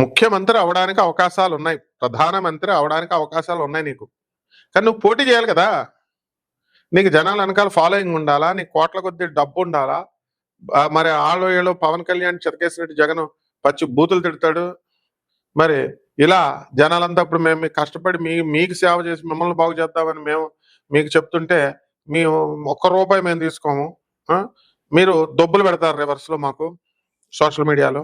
ముఖ్యమంత్రి అవడానికి అవకాశాలు ఉన్నాయి ప్రధానమంత్రి అవడానికి అవకాశాలు ఉన్నాయి నీకు. కానీ నువ్వు పోటీ చేయాలి కదా. నీకు జనాల వెనకాల ఫాలోయింగ్ ఉండాలా? నీకు కోట్ల కొద్ది డబ్బు ఉండాలా? మరి ఆళ్ళు ఏళ్ళు పవన్ కళ్యాణ్ చిరకేశ్వరెడ్డి జగన్ పచ్చి బూతులు తిడతాడు. మరి ఇలా జనాలంతా ఇప్పుడు మేము కష్టపడి మీ మీకు సేవ చేసి మిమ్మల్ని బాగు చేద్దామని మేము మీకు చెప్తుంటే మేము ఒక్క రూపాయి మేము తీసుకోము. మీరు దొబ్బులు పెడతారు రివర్స్లో మాకు సోషల్ మీడియాలో.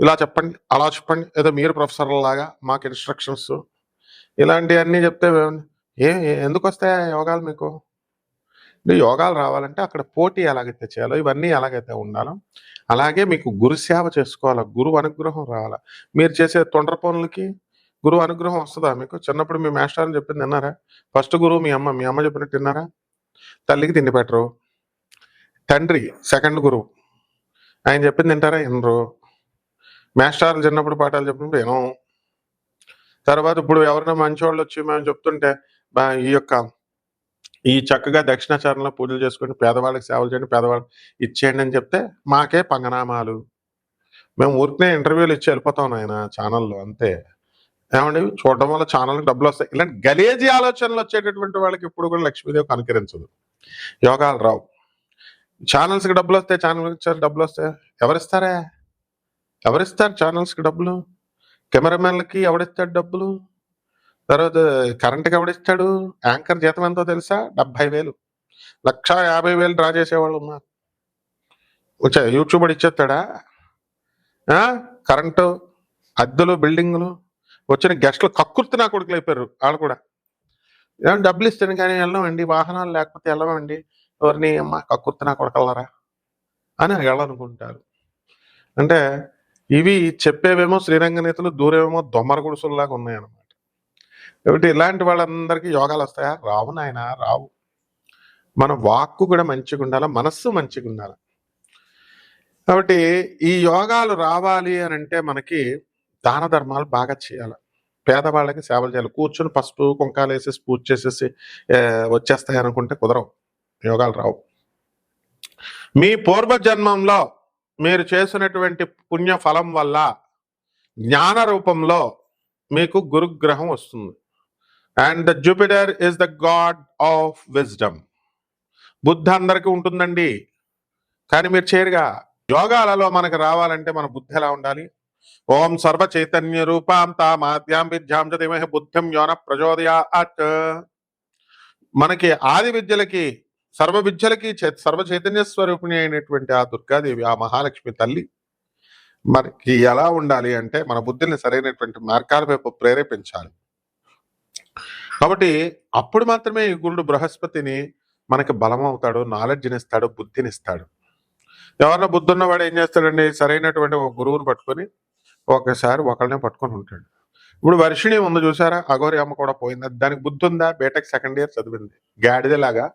ఇలా చెప్పండి అలా చెప్పండి. ఏదో మీరు ప్రొఫెసర్ లాగా మాకు ఇన్స్ట్రక్షన్స్ ఇలాంటివన్నీ చెప్తే ఏ ఎందుకు వస్తాయా యోగాలు మీకు? యోగాలు రావాలంటే అక్కడ పోటీ ఎలాగైతే చేయాలో ఇవన్నీ ఎలాగైతే ఉండాలో అలాగే మీకు గురు సేవ చేసుకోవాలా గురువు అనుగ్రహం రావాలా. మీరు చేసే తొండ్ర పనులకి గురువు అనుగ్రహం వస్తుందా మీకు? చిన్నప్పుడు మీ మాస్టర్ని చెప్పింది విన్నారా? ఫస్ట్ గురువు మీ అమ్మ మీ అమ్మ చెప్పినట్టు విన్నారా? తల్లికి తిండి పెట్టరు. తండ్రి సెకండ్ గురువు. ఆయన చెప్పింది తింటారా వినరు. మేస్టార్లు చిన్నప్పుడు పాఠాలు చెప్పినప్పుడు వినం తర్వాత ఇప్పుడు ఎవరైనా మంచివాళ్ళు వచ్చి మేము చెప్తుంటే ఈ యొక్క ఈ చక్కగా దక్షిణాచారంలో పూజలు చేసుకుని పేదవాళ్ళకి సేవలు చేయండి పేదవాళ్ళకి ఇచ్చేయండి అని చెప్తే మాకే పంగనామాలు. మేము ఊరికనే ఇంటర్వ్యూలు ఇచ్చి వెళ్ళిపోతాం ఆయన ఛానల్లో అంతే. ఏమండి? చూడడం వల్ల ఛానల్కి డబ్బులు వస్తాయి. ఇలాంటి గలేజీ ఆలోచనలు వచ్చేటటువంటి వాళ్ళకి ఇప్పుడు కూడా లక్ష్మీదేవి కనుకరించదు. యోగాలు రావు. ఛానల్స్కి డబ్బులు వస్తాయి ఛానల్కి డబ్బులు వస్తాయి. ఎవరిస్తారా? ఎవరిస్తారు ఛానల్స్కి డబ్బులు? కెమెరామెన్లకి ఎవడిస్తాడు డబ్బులు? తర్వాత కరెంట్కి ఎవడిస్తాడు? యాంకర్ జీతం ఎంతో తెలుసా? డెబ్బై వేలు. లక్ష యాభై వేలు డ్రా చేసేవాళ్ళు ఉన్నారు. వచ్చా యూట్యూబ్ ఇచ్చేస్తాడా? కరెంటు అద్దెలు బిల్డింగులు. వచ్చిన గెస్ట్లు కక్కుర్తి నా కొడుకులు అయిపోయారు వాళ్ళు కూడా. డబ్బులు ఇస్తాను కానీ వెళ్ళమండి వాహనాలు లేకపోతే వెళ్ళమండి ఎవరిని అమ్మ కక్కుర్తి నా కొడకల్లారా అని వెళ్ళనుకుంటారు అంటే ఇవి చెప్పేవేమో శ్రీరంగ నేతలు దూరేమో దొమ్మర గుడుసుల్లాగా ఉన్నాయన్నమాట. కాబట్టి ఇలాంటి వాళ్ళందరికీ యోగాలు వస్తాయా? రావు నాయన రావు. మన వాక్కు కూడా మంచిగా ఉండాలి? మనస్సు మంచిగా ఉండాలి? కాబట్టి ఈ యోగాలు రావాలి అని అంటే మనకి దాన ధర్మాలు బాగా చేయాలి. పేదవాళ్ళకి సేవలు చేయాలి. కూర్చొని పసుపు కుంకాలు వేసేసి పూజ చేసేసి వచ్చేస్తాయి అనుకుంటే కుదరవు. యోగాలు రావు. మీ పూర్వజన్మంలో మీరు చేసినటువంటి పుణ్య ఫలం వల్ల జ్ఞాన రూపంలో మీకు గురుగ్రహం వస్తుంది. And the Jupiter is the god of wisdom బుద్ధి అందరికీ ఉంటుందండి. కానీ మీరు చేరుగా యోగాలలో మనకు రావాలంటే మన బుద్ధి ఎలా ఉండాలి? ఓం సర్వ చైతన్య రూపాం తామాద్యాం విద్యాం చ బుద్ధిం యోన ప్రచోదయాత్. మనకి ఆది విద్యలకి సర్వ విద్యలకి సర్వ చైతన్య స్వరూపిణి అయినటువంటి ఆ దుర్గాదేవి ఆ మహాలక్ష్మి తల్లి మనకి ఎలా ఉండాలి అంటే మన బుద్ధిని సరైనటువంటి మార్గాల వైపు ప్రేరేపించాలి. కాబట్టి అప్పుడు మాత్రమే ఈ గురుడు బృహస్పతిని మనకి బలం అవుతాడు నాలెడ్జ్ని ఇస్తాడు బుద్ధిని ఇస్తాడు ఎవరన్నా బుద్ధి ఉన్నవాడు ఏం చేస్తాడండి? సరైనటువంటి ఒక గురువుని పట్టుకొని ఒకసారి ఒకళ్ళనే పట్టుకొని ఉంటాడు. ఇప్పుడు వర్షిణి ఉంది చూసారా? అఘోరి అమ్మ కూడా పోయింది? దానికి బుద్ధి ఉందా బీటెక్ సెకండ్ ఇయర్ చదివింది. గాడిదలాగా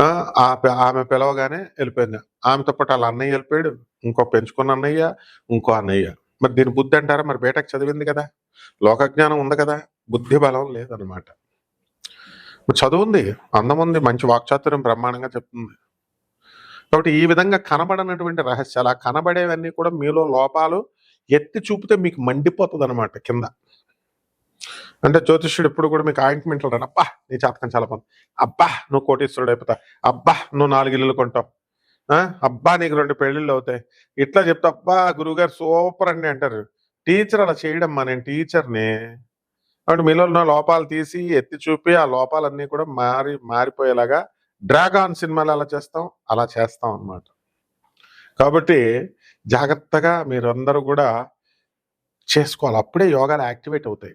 ఆమె పిలవగానే వెళ్ళిపోయింది. ఆమెతో పాటు వాళ్ళ అన్నయ్య వెళ్ళిపోయాడు. ఇంకో పెంచుకున్న అన్నయ్య ఇంకో అన్నయ్య. మరి దీని బుద్ధి అంటారా? మరి బేటకు చదివింది కదా. లోకజ్ఞానం ఉంది కదా. బుద్ధి బలం లేదనమాట చదువుంది అందం ఉంది. మంచి వాక్చాతుర్యం బ్రహ్మాండంగా చెప్తుంది. కాబట్టి ఈ విధంగా కనబడనటువంటి రహస్యాలు ఆ కనబడేవన్నీ కూడా మీలో లోపాలు ఎత్తి చూపితే మీకు మండిపోతుంది అనమాట కింద. అంటే జ్యోతిష్యుడు ఎప్పుడు కూడా మీకు ఆయింట్మెంట్లు రాడు అబ్బా నీ జాతకం చాలా బాగుంది. అబ్బా నువ్వు కోటీశ్వరుడు అయిపోతావు. అబ్బా నువ్వు నాలుగు ఇల్లులు కొంటావు. అబ్బా నీకు రెండు పెళ్ళిళ్ళు అవుతాయి. ఇట్లా చెప్తా అబ్బా గురువుగారు సూపర్ అండి అంటారు. టీచర్ అలా చేయడం మా నేను టీచర్ని. కాబట్టి మీలో ఉన్న లోపాలు తీసి ఎత్తి చూపి ఆ లోపాలన్నీ కూడా మారి మారిపోయేలాగా డ్రాగాన్ సినిమాలు అలా చేస్తాం అలా చేస్తాం అన్నమాట. కాబట్టి జాగ్రత్తగా మీరందరూ కూడా చేసుకోవాలి. అప్పుడే యోగాలు యాక్టివేట్ అవుతాయి.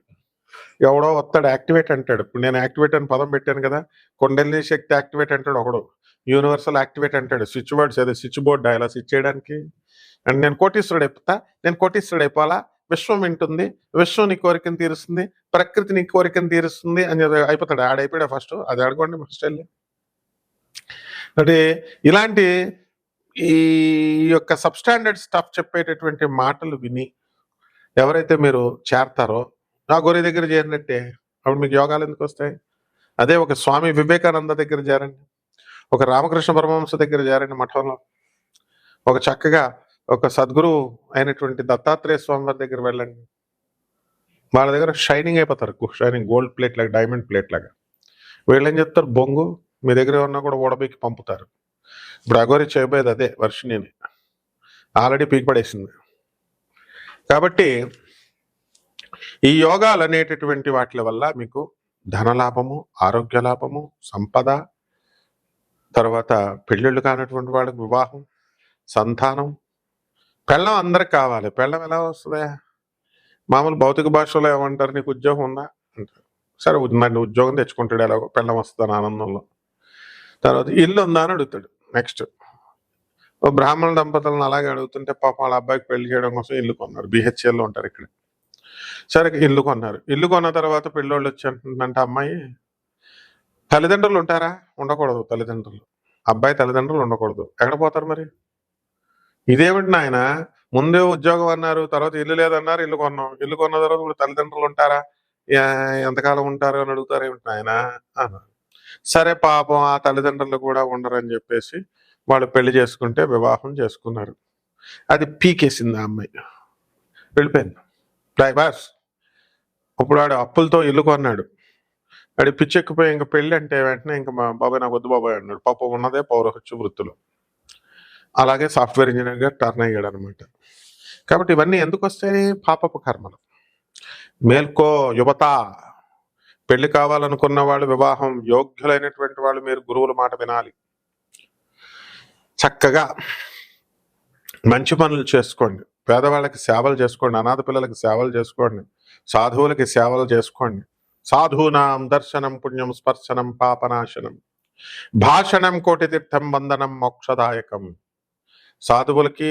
ఎవడో వస్తాడు యాక్టివేట్ అంటాడు. ఇప్పుడు నేను యాక్టివేట్ అని పదం పెట్టాను కదా కొండలిని శక్తి యాక్టివేట్ అంటాడు ఒకడు. యూనివర్సల్ యాక్టివేట్ అంటాడు. స్విచ్ బోర్డ్స్ అదే స్విచ్ బోర్డ్ ఇలా స్విచ్ చేయడానికి అండ్ నేను కోటీశ్వరుడు అయిపోతా నేను కోటీశ్వరుడు అయిపోవాలా? విశ్వం వింటుంది విశ్వం నీ కోరికను తీరుస్తుంది ప్రకృతి నీ కోరికను తీరుస్తుంది అని చెప్పి అయిపోతాడు. ఆడైపోయాడు ఫస్ట్. అది అడగండి ఫస్ట్ వెళ్ళి అంటే ఇలాంటి ఈ యొక్క సబ్స్టాండర్డ్ స్టఫ్ చెప్పేటటువంటి మాటలు విని ఎవరైతే మీరు చేరతారో నా గొర్రె దగ్గర చేరినట్టే అప్పుడు మీకు యోగాలు ఎందుకు వస్తాయి? అదే ఒక స్వామి వివేకానంద దగ్గర చేరండి. ఒక రామకృష్ణ పరమహంస దగ్గర చేరండి మఠంలో. ఒక చక్కగా ఒక సద్గురు అయినటువంటి దత్తాత్రేయ స్వామి వారి దగ్గర వెళ్ళండి. వాళ్ళ దగ్గర షైనింగ్ అయిపోతారు. షైనింగ్ గోల్డ్ ప్లేట్ లాగా డైమండ్ ప్లేట్ లాగా. వీళ్ళు ఏం చెప్తారు బొంగు. మీ దగ్గర ఉన్నా కూడా ఓడబీకి పంపుతారు. ఇప్పుడు అగోరి చేయబోయేది అదే వర్షిణిని. ఆల్రెడీ పీక్ పడేసింది. కాబట్టి ఈ యోగాలు అనేటటువంటి వాటి వల్ల మీకు ధనలాభము ఆరోగ్య లాభము సంపద తర్వాత పెళ్ళిళ్ళు కానటువంటి వాళ్ళకి వివాహం సంతానం పెళ్ళం అందరికి కావాలి. పెళ్ళం ఎలా వస్తుందా? మామూలు భౌతిక భాషలో ఏమంటారు? నీకు ఉద్యోగం ఉందా? అంటారు. సరే ఉందండి ఉద్యోగం తెచ్చుకుంటాడు ఎలాగో పెళ్ళం వస్తుంది ఆనందంలో. తర్వాత ఇల్లు ఉందా అని అడుగుతాడు. నెక్స్ట్. బ్రాహ్మణ దంపతులను అలాగే అడుగుతుంటే పాపం వాళ్ళ అబ్బాయికి పెళ్ళి చేయడం కోసం ఇల్లు కొన్నారు. బిహెచ్ఎల్లో ఉంటారు ఇక్కడ. సరే ఇల్లు కొన్నారు ఇల్లు కొన్న తర్వాత పెళ్ళోళ్ళు వచ్చి అంటుందంటే అమ్మాయి తల్లిదండ్రులు ఉంటారా? ఉండకూడదు తల్లిదండ్రులు. అబ్బాయి తల్లిదండ్రులు ఉండకూడదు. ఎక్కడ పోతారు మరి? ఇదేమిటి నాయన ముందే ఉద్యోగం అన్నారు తర్వాత ఇల్లు లేదన్నారు ఇల్లు కొన్నాం. ఇల్లు కొన్న తర్వాత ఇప్పుడు తల్లిదండ్రులు ఉంటారా? ఎంతకాలం ఉంటారు అని అడుగుతారు ఏమిటి నాయన? అన్నారు. సరే పాపం ఆ తల్లిదండ్రులు కూడా ఉండరని చెప్పేసి వాళ్ళు పెళ్ళి చేసుకుంటే వివాహం చేసుకున్నారు. అది పీకేసింది ఆ అమ్మాయి. వెళ్ళిపోయింది. డైవర్స్ ఇప్పుడు వాడు అప్పులతో ఇల్లు కొన్నాడు. వాడి పిచ్చెక్కిపోయి ఇంకా పెళ్ళి అంటే వెంటనే ఇంకా మా బాబాయ్ నాకు వద్దు బాబాయ్ అన్నాడు. పాప ఉన్నదే పౌరహత్య వృత్తులు. అలాగే సాఫ్ట్వేర్ ఇంజనీర్గా టర్న్ అయ్యాడు అనమాట కాబట్టి ఇవన్నీ ఎందుకు వస్తాయి? పాపపు కర్మలు. మేల్కో యువత పెళ్ళి కావాలనుకున్న వాళ్ళు వివాహం యోగ్యులైనటువంటి వాళ్ళు మీరు గురువుల మాట వినాలి. చక్కగా మంచి పనులు చేసుకోండి. పేదవాళ్ళకి సేవలు చేసుకోండి అనాథ పిల్లలకి సేవలు చేసుకోండి సాధువులకి సేవలు చేసుకోండి. సాధూనాం దర్శనం పుణ్యం స్పర్శనం పాపనాశనం. భాషణం కోటి తీర్థం వందనం మోక్షదాయకం. సాధువులకి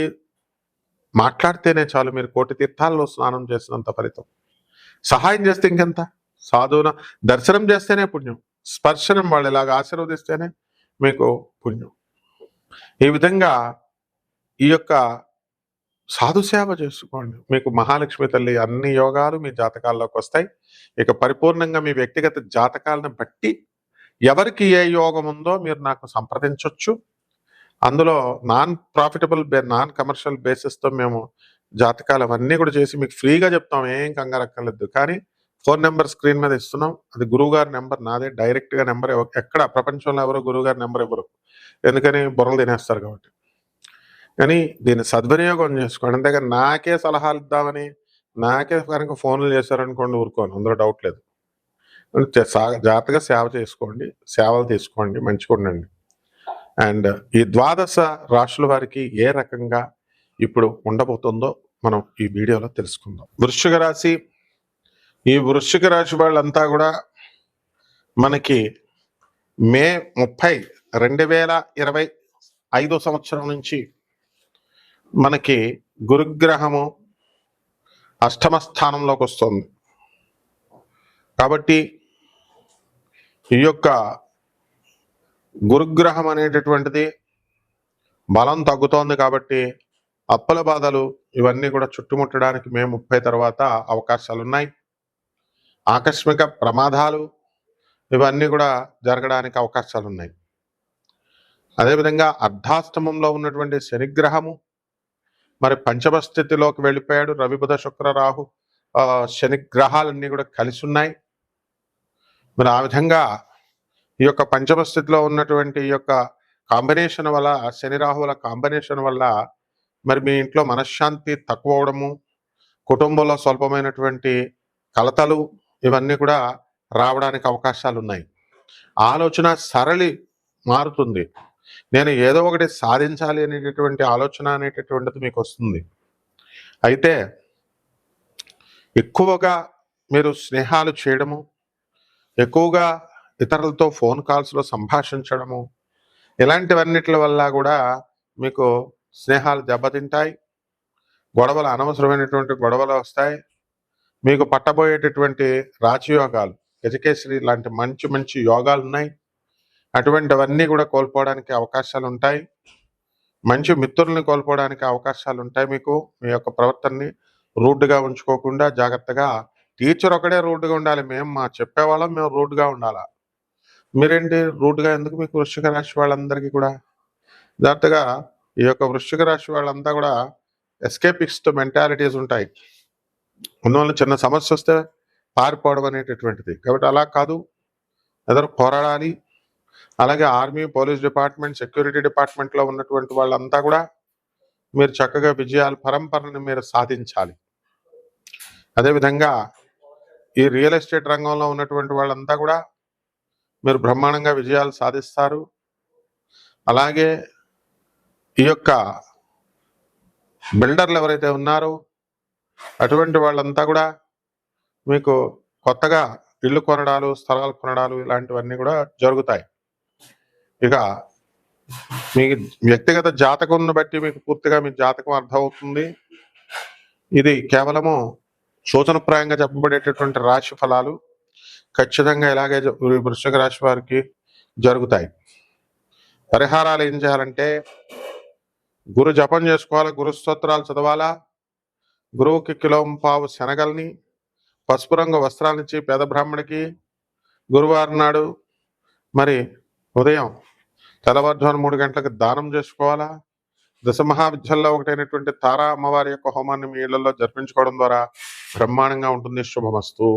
మాట్లాడితేనే చాలు మీరు కోటి తీర్థాల్లో స్నానం చేసినంత ఫలితం. సహాయం చేస్తే ఇంకెంత? సాధువున దర్శనం చేస్తేనే పుణ్యం స్పర్శనం వాళ్ళు ఇలాగ ఆశీర్వదిస్తేనే మీకు పుణ్యం. ఈ విధంగా ఈ యొక్క సాధు సేవ చేసుకోండి. మీకు మహాలక్ష్మి తల్లి అన్ని యోగాలు మీ జాతకాల్లోకి వస్తాయి. ఇక పరిపూర్ణంగా మీ వ్యక్తిగత జాతకాలను బట్టి ఎవరికి ఏ యోగం ఉందో మీరు నాకు సంప్రదించవచ్చు అందులో నాన్ ప్రాఫిటబుల్ బే నాన్ కమర్షియల్ బేసిస్తో మేము జాతకాలు అవన్నీ కూడా చేసి మీకు ఫ్రీగా చెప్తాం. ఏం కంగారు అక్కర్లేదు. కానీ ఫోన్ నెంబర్ స్క్రీన్ మీద ఇస్తున్నాం. అది గురువుగారి నెంబర్ నాదే. డైరెక్ట్గా నెంబర్ ఎక్కడ? ప్రపంచంలో ఎవరో గురువుగారి నెంబర్ ఇవ్వరు. ఎందుకని? బుర్రలు తినేస్తారు కాబట్టి. కానీ దీన్ని సద్వినియోగం చేసుకోండి అంతేగాని నాకే సలహాలు ఇద్దామని నాకే కనుక ఫోన్లు చేశారనుకోండి ఊరుకోను అందులో డౌట్ లేదు. సా- జాగ్రత్తగా సేవ చేసుకోండి సేవలు తీసుకోండి మంచిగా ఉండండి. అండ్ ఈ ద్వాదశ రాశుల వారికి ఏ రకంగా ఇప్పుడు ఉండబోతుందో మనం ఈ వీడియోలో తెలుసుకుందాం. వృశ్చిక రాశి ఈ వృశ్చిక రాశి వాళ్ళంతా కూడా మనకి మే ముప్పై రెండు వేల ఇరవై ఐదో సంవత్సరం నుంచి మనకి గురుగ్రహము అష్టమ స్థానంలోకి వస్తుంది. కాబట్టి ఈ యొక్క గురుగ్రహం అనేటటువంటిది బలం తగ్గుతోంది కాబట్టి అప్పుల బాధలు ఇవన్నీ కూడా చుట్టుముట్టడానికి మే ముప్పై తర్వాత అవకాశాలు ఉన్నాయి. ఆకస్మిక ప్రమాదాలు ఇవన్నీ కూడా జరగడానికి అవకాశాలు ఉన్నాయి. అదేవిధంగా అర్ధాష్టమంలో ఉన్నటువంటి శనిగ్రహము మరి పంచమ స్థితిలోకి వెళ్ళిపోయాడు రవి బుధ శుక్ర రాహు. శని గ్రహాలన్నీ కూడా కలిసి ఉన్నాయి. మరి ఆ విధంగా ఈ యొక్క పంచమ స్థితిలో ఉన్నటువంటి ఈ యొక్క కాంబినేషన్ వల్ల శని రాహువుల కాంబినేషన్ వల్ల మరి మీ ఇంట్లో మనశ్శాంతి తక్కువ అవడము కుటుంబంలో స్వల్పమైనటువంటి కలతలు ఇవన్నీ కూడా రావడానికి అవకాశాలు ఉన్నాయి ఆలోచన సరళి మారుతుంది. నేను ఏదో ఒకటి సాధించాలి అనేటటువంటి ఆలోచన అనేటటువంటిది మీకు వస్తుంది. అయితే ఎక్కువగా మీరు స్నేహాలు చేయడము ఎక్కువగా ఇతరులతో ఫోన్ కాల్స్లో సంభాషించడము ఇలాంటివన్నిటి వల్ల కూడా మీకు స్నేహాలు దెబ్బతింటాయి గొడవలు అనవసరమైనటువంటి గొడవలు వస్తాయి మీకు పట్టబోయేటటువంటి రాజయోగాలు గజకేశ్వరి లాంటి మంచి మంచి యోగాలు ఉన్నాయి అటువంటివన్నీ కూడా కోల్పోవడానికి అవకాశాలు ఉంటాయి మంచి మిత్రుల్ని కోల్పోవడానికి అవకాశాలు ఉంటాయి మీకు. మీ యొక్క ప్రవర్తనని రూడ్గా ఉంచుకోకుండా జాగ్రత్తగా టీచర్ ఒకడే రూడ్గా ఉండాలి. మేము మా చెప్పేవాళ్ళం మేము రూడ్గా ఉండాలా? మీరేంటి రూడ్గా ఎందుకు మీకు వృశ్చిక రాశి వాళ్ళందరికీ కూడా? జాగ్రత్తగా ఈ యొక్క వృశ్చిక రాశి వాళ్ళంతా కూడా ఎస్కేపిక్స్ట్ మెంటాలిటీస్ ఉంటాయి. అందువల్ల చిన్న సమస్య వస్తే పారిపోవడం అనేటటువంటిది. కాబట్టి అలా కాదు. ఎదురు పోరాడాలి. అలాగే ఆర్మీ పోలీస్ డిపార్ట్మెంట్ సెక్యూరిటీ డిపార్ట్మెంట్లో ఉన్నటువంటి వాళ్ళంతా కూడా మీరు చక్కగా విజయాల పరంపరను మీరు సాధించాలి. అదేవిధంగా ఈ రియల్ ఎస్టేట్ రంగంలో ఉన్నటువంటి వాళ్ళంతా కూడా మీరు బ్రహ్మాండంగా విజయాలు సాధిస్తారు. అలాగే ఈ యొక్క బిల్డర్లు ఎవరైతే ఉన్నారో అటువంటి వాళ్ళంతా కూడా మీకు కొత్తగా ఇల్లు కొనడాలు స్థలాలు కొనడాలు ఇలాంటివన్నీ కూడా జరుగుతాయి. ఇక మీ వ్యక్తిగత జాతకంను బట్టి మీకు పూర్తిగా మీ జాతకం అర్థమవుతుంది. ఇది కేవలము సూచనప్రాయంగా చెప్పబడేటటువంటి రాశి ఫలాలు ఖచ్చితంగా ఇలాగే జ- రాశి వారికి జరుగుతాయి. పరిహారాలు ఏం చేయాలంటే గురు జపం చేసుకోవాలా గురు స్తోత్రాలు చదవాలా గురువుకి కిలో పావు శనగల్ని పసుపు రంగు వస్త్రాలనిచ్చి పేద బ్రాహ్మడికి గురువారం నాడు మరి ఉదయం తెల్లవారుజామున మూడు గంటలకు దానం చేసుకోవాలా? దశ మహావిద్యల్లో ఒకటైనటువంటి తారా అమ్మవారి యొక్క హోమాన్ని మీ ఇళ్ళలో జరిపించుకోవడం ద్వారా బ్రహ్మాండంగా ఉంటుంది. శుభమస్తు.